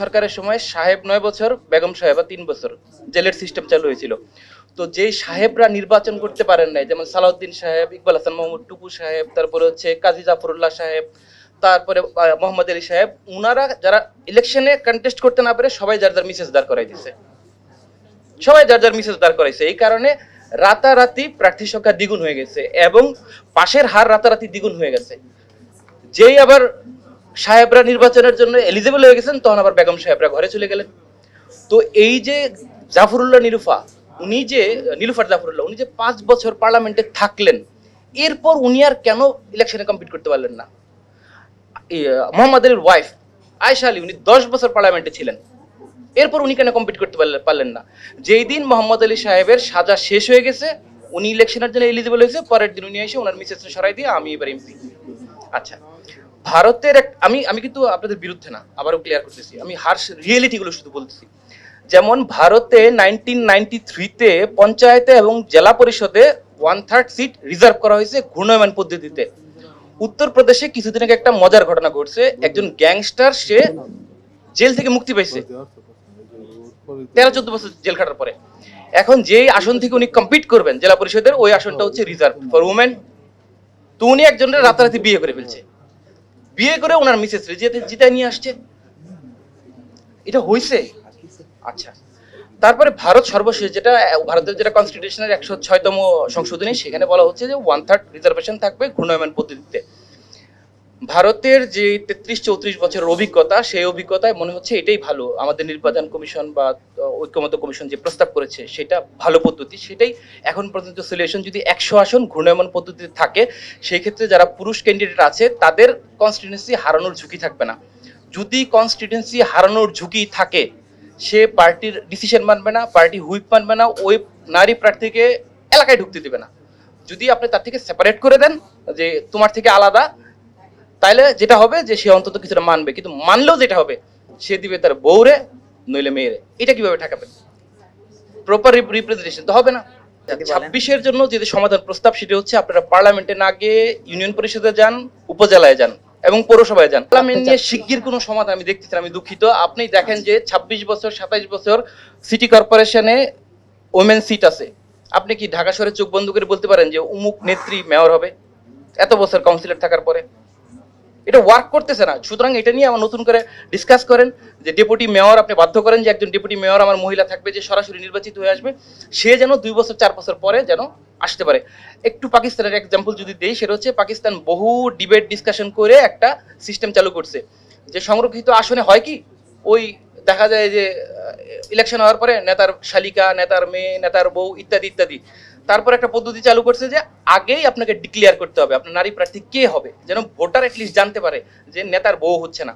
সরকারের সময় সাহেব নয় বছর, বেগম সাহেবা তিন বছর জেলের সিস্টেম চালু হয়েছিল। তো যেই সাহেবরা নির্বাচন করতে পারেন নাই, যেমন সালাউদ্দিন সাহেব, ইকবাল হাসান, মোহাম্মদ টুকু সাহেব, তারপরে হচ্ছে কাজী জাফরুল্লাহ সাহেব, তারপরে মোহাম্মদ আলী সাহেব, উনারা যারা ইলেকশনে কন্টেস্ট করতে না পারে সবাই যার যার মিসেস দাঁড় করাই দিছে। সবাই যার যার মিসেস দাঁড় করাইছে। এই কারণে রাতারাতি প্রার্থী সংখ্যা দ্বিগুণ হয়ে গেছে এবং পাশের হার রাতারাতি দ্বিগুণ হয়ে গেছে। যেই আবার সাহেবরা নির্বাচনের জন্য এলিজিবল হয়ে গেছেন, তখন আবার বেগম সাহেবরা ঘরে চলে গেলেন। তো এই যে জাফরুল্লাহ নিরুফা উনি যে, নীলুফার জাফরুল্লাহ, উনি যে পাঁচ বছর পার্লামেন্টে থাকলেন, এরপর উনি আর কেন ইলেকশনে কম্পিট করতে পারলেন না? মোহাম্মদ আলীর ওয়াইফ আয়সা আলী, উনি দশ বছর পার্লামেন্টে ছিলেন। এরপর উনি কেন কম্পিট করতে পারলে- পারলেন না? যেই দিন মোহাম্মদ আলী সাহেবের সাজা শেষ হয়ে গেছে, উনি ইলেকশনের জন্য এলিজিবল হয়েছে, পরের দিন উনি এসে ওনার মিসেস সরাই দিয়ে আমি এবার এমপি আচ্ছা ভারতের এক আমি আমি কিন্তু আপনাদের বিরুদ্ধে না, আবারও ক্লিয়ার করতেছি। আমি হার্শ রিয়েলিটিগুলো শুধু বলতেছি। যেমন ভারতে নাইনটিন নাইনটি থ্রিতে পঞ্চায়েতে এবং জেলা পরিষদে ওয়ান থার্ড সিট রিজার্ভ করা হয়েছে ঘূর্ণয়মান পদ্ধতিতে। উত্তরপ্রদেশে কিছুদিন আগে একটা মজার ঘটনা ঘটছে। একজন গ্যাংস্টার সে জেল থেকে মুক্তি পাইছে তেরো চোদ্দ বছর জেল খাটার পরে। এখন যেই আসন থেকে উনি কম্পিট করবেন জেলা পরিষদের, ওই আসনটা হচ্ছে রিজার্ভ ফর উমেন তো উনি একজনের রাতারাতি বিয়ে করে ফেলছে। বিয়ে করে ওনার মিসেস রেজিয়াতে জিতায় নিয়ে আসছে। এটা হয়েছে আচ্ছা। তারপরে ভারত সর্বশেষ যেটা, ভারতের যেটা কনস্টিটিউশনের একশো ছয়তম সংশোধনী, সেখানে বলা হচ্ছে যে ওয়ান থার্ড রিজার্ভেশন থাকবে ঘূর্ণয়মান পদ্ধতিতে। ভারতের যে তেত্রিশ চৌত্রিশ বছরের অভিজ্ঞতা সেই অভিজ্ঞতায় মনে হচ্ছে এটাই ভালো। আমাদের নির্বাচন কমিশন বা আহ, ঐক্যমত্য কমিশন যে প্রস্তাব করেছে সেটা ভালো পদ্ধতি। সেটাই এখন পর্যন্ত সলিউশন যদি একশো আসন ঘূর্ণয়মান পদ্ধতিতে থাকে সেই ক্ষেত্রে যারা পুরুষ ক্যান্ডিডেট আছে তাদের কনস্টিটিউন্সি হারানোর ঝুঁকি থাকবে না। যদি কনস্টিটিউন্সি হারানোর ঝুঁকি থাকে সে পার্টির ডিসিশন মানবে না পার্টি হুইপ মানবে না ওই নারী প্রার্থীকে এলাকায় ঢুকতে দেবে না। যদি আপনি তার থেকে সেপারেট করে দেন যে তোমার থেকে আলাদা তাইলে যেটা হবে যে সে অন্তত কিছুটা মানবে কিন্তু মানলেও যেটা হবে সে দিবে তার বউরে নইলে মেয়েরে। এটা কীভাবে ঠেকাবে? প্রপার রিপ্রেজেন্টেশন তো হবে না। ছাব্বিশের জন্য যেটা সমাধান প্রস্তাব সেটা হচ্ছে আপনারা পার্লামেন্টে না গিয়ে ইউনিয়ন পরিষদে যান উপজেলায় যান এবং পৌরসভায় যান। পার্লামেন্ট নিয়ে শিগগির কোনো সমাধান আমি দেখতেছি আমি দুঃখিত। আপনি দেখেন যে ছাব্বিশ বছর সাতাইশ বছর সিটি কর্পোরেশনে ওমেন সিট আছে। আপনি কি ঢাকা শহরে চোখ বন্ধ করে বলতে পারেন যে উমুক নেত্রী মেয়র হবে? এত বছর কাউন্সিলর থাকার পরে। এটা ওয়ার্ক করতেছে না। সুতরাং এটা নিয়ে আমার নতুন করে ডিসকাস করেন যে ডেপুটি মেয়র আপনি বাধ্য করেন যে একজন ডেপুটি মেয়র আমার মহিলা থাকবে, যে সরাসরি নির্বাচিত হয়ে আসবে, সে যেন দুই বছর, চার বছর পরে যেন আসতে পারে। একটু পাকিস্তানের এক্সাম্পল যদি দেই, সেটা হচ্ছে পাকিস্তান বহু ডিবেট ডিসকাশন করে একটা সিস্টেম চালু করছে। যে সংরক্ষিত আসনে হয় কি? ওই দেখা যায় যে ইলেকশন হওয়ার পরে নেতার শালিকা, নেতার মেয়ে, নেতার বউ, ইত্যাদি ইত্যাদি। তারপর একটা পদ্ধতি চালু করছে যে আগেই আপনাকে ডিক্লেয়ার করতে হবে। আপনার নারী প্রার্থী কে হবে? যেন ভোটার এটলিস্ট জানতে পারে যে নেতার বউ হচ্ছে না।